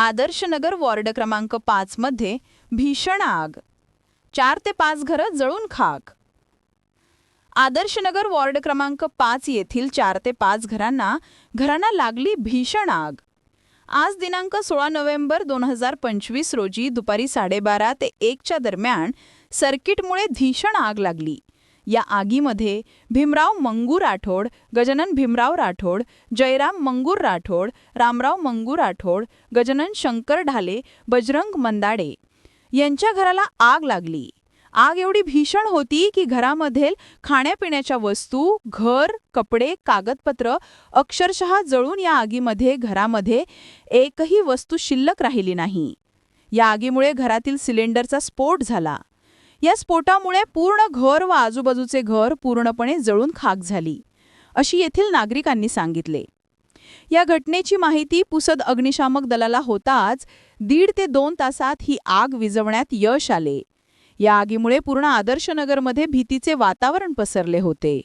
Adarsh Nagar ward क्रमांक पाचमध्ये भीषण आग. चार ते पाच घरं जळून खाक. आदर्शनगर वॉर्ड क्रमांक पाच येथील चार ते पाच घरांना घरांना लागली भीषण आग. आज दिनांक सोळा नोव्हेंबर दोन हजार पंचवीस रोजी दुपारी साडेबारा ते एकच्या दरम्यान सर्किटमुळे भीषण आग लागली. या आगीमध्ये भीमराव मंगू राठोड गजानन भीमराव राठोड जयराम मंगूर राठोड रामराव मंगू राठोड गजानन शंकर ढाले बजरंग मंदाडे यांच्या घराला आग लागली. आग एवढी भीषण होती की घरामधील खाण्यापिण्याच्या वस्तू घर कपडे कागदपत्र अक्षरशः जळून या आगीमध्ये घरामध्ये एकही वस्तू शिल्लक राहिली नाही. या आगीमुळे घरातील सिलेंडरचा स्फोट झाला. या स्फोटामुळे पूर्ण घर व आजूबाजूचे घर पूर्णपणे जळून खाक झाली अशी येथील नागरिकांनी सांगितले. या घटनेची माहिती पुसद अग्निशामक दलाला होताच दीड ते दोन तासात ही आग विझवण्यात यश आले. या आगीमुळे पूर्ण आदर्शनगरमध्ये भीतीचे वातावरण पसरले होते.